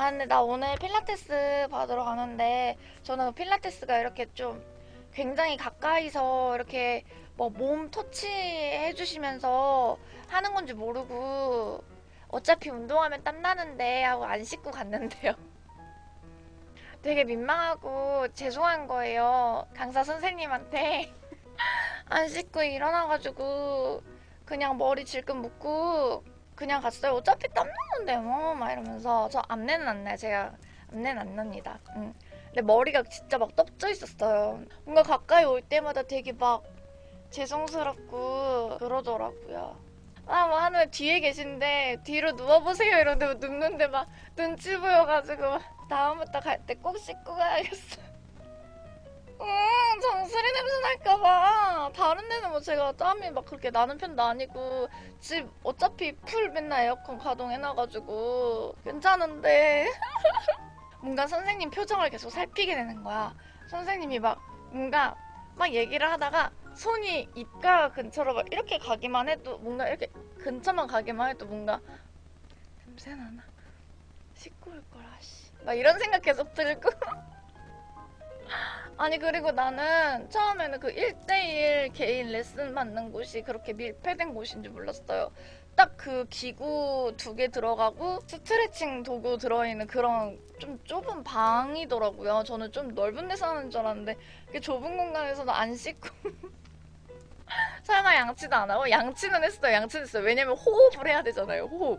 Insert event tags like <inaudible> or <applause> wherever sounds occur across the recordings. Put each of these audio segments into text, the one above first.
아 근데 나 오늘 필라테스 받으러 가는데 저는 필라테스가 이렇게 좀 굉장히 가까이서 이렇게 뭐 몸 터치해 주시면서 하는 건지 모르고 어차피 운동하면 땀 나는데 하고 안 씻고 갔는데요. <laughs> 되게 민망하고 죄송한 거예요. 강사 선생님한테 <laughs> 안 씻고 일어나가지고 그냥 머리 질끈 묶고 그냥 갔어요. 어차피 땀 나는데 뭐 막 이러면서 저 앞내는 안 나요. 제가 앞내는 안 납니다. 응. 근데 머리가 진짜 막 떡져 있었어요. 뭔가 가까이 올 때마다 되게 막 죄송스럽고 그러더라고요. 아, 뭐 하늘 뒤에 계신데 뒤로 누워보세요 이러는데 눕는데 막 눈치 보여가지고 다음부터 갈 때 꼭 씻고 가야겠어. 제가 땀이 막 그렇게 나는 편도 아니고 집 어차피 풀 맨날 에어컨 가동해놔가지고 괜찮은데 <laughs> 뭔가 선생님 표정을 계속 살피게 되는 거야. 선생님이 막 뭔가 막 얘기를 하다가 손이 입가 근처로 막 이렇게 가기만 해도 뭔가 이렇게 근처만 가기만 해도 뭔가 냄새 나나 씻고 올 거라 씨. 막 이런 생각 계속 들고 <laughs> 아니 그리고 나는 처음에는 그 1대1 개인 레슨 받는 곳이 그렇게 밀폐된 곳인 줄 몰랐어요. 딱 그 기구 두 개 들어가고 스트레칭 도구 들어있는 그런 좀 좁은 방이더라고요. 저는 좀 넓은 데서 하는 줄 알았는데 그 좁은 공간에서도 안 씻고 <laughs> 설마 양치도 안 하고 양치는 했어요. 양치는 했어요. 왜냐면 호흡을 해야 되잖아요. 호흡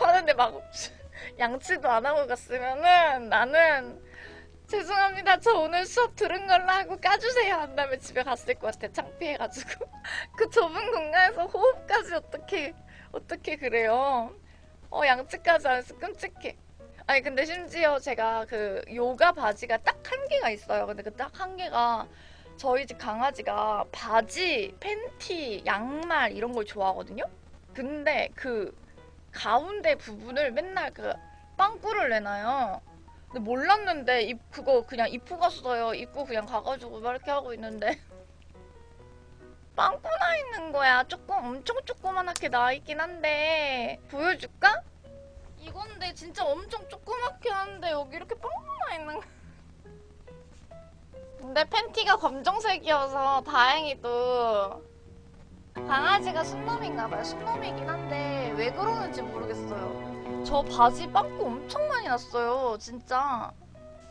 하는데 막 양치도 안 하고 갔으면은 나는 죄송합니다. 저 오늘 수업 들은 걸로 하고 까주세요. 한 다음에 집에 갔을 것 같아. 창피해가지고. <laughs> 그 좁은 공간에서 호흡까지 어떻게, 어떻게 그래요. 어, 양치까지 안 해서 끔찍해. 아니, 근데 심지어 제가 그 요가 바지가 딱 한 개가 있어요. 근데 그 딱 한 개가 저희 집 강아지가 바지, 팬티, 양말 이런 걸 좋아하거든요? 근데 그 가운데 부분을 맨날 그 빵꾸를 내놔요. 근데 몰랐는데 입 그거 그냥 입고 갔어요. 입고 그냥 가가지고 막 이렇게 하고 있는데 <laughs> 빵꾸 나 있는 거야. 조금 엄청 조그만하게 나 있긴 한데 보여줄까? 이건데 진짜 엄청 조그맣게 하는데 여기 이렇게 빵꾸 나 있는 거. 근데 팬티가 검정색이어서 다행히도 강아지가 순놈인가 봐요. 순놈이긴 한데 왜 그러는지 모르겠어요. 저 바지 빵꾸 엄청 많이 났어요. 진짜.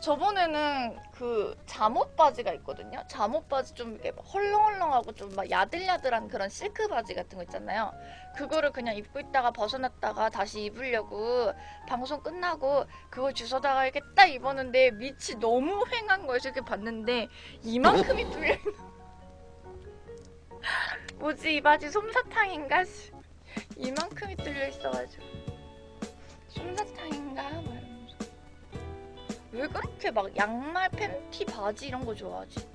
저번에는 그 잠옷 바지가 있거든요. 잠옷 바지 좀 이렇게 막 헐렁헐렁하고 좀 막 야들야들한 그런 실크 바지 같은 거 있잖아요. 그거를 그냥 입고 있다가 벗어났다가 다시 입으려고 방송 끝나고 그걸 주워다가 이렇게 딱 입었는데 밑이 너무 휑한 거예요. 이렇게 봤는데 이만큼이 뚫려 있는. 뭐지 이 바지 솜사탕인가? 씨. 이만큼이 뚫려 있어가지고. 왜 그렇게 막 양말, 팬티, 바지 이런 거 좋아하지?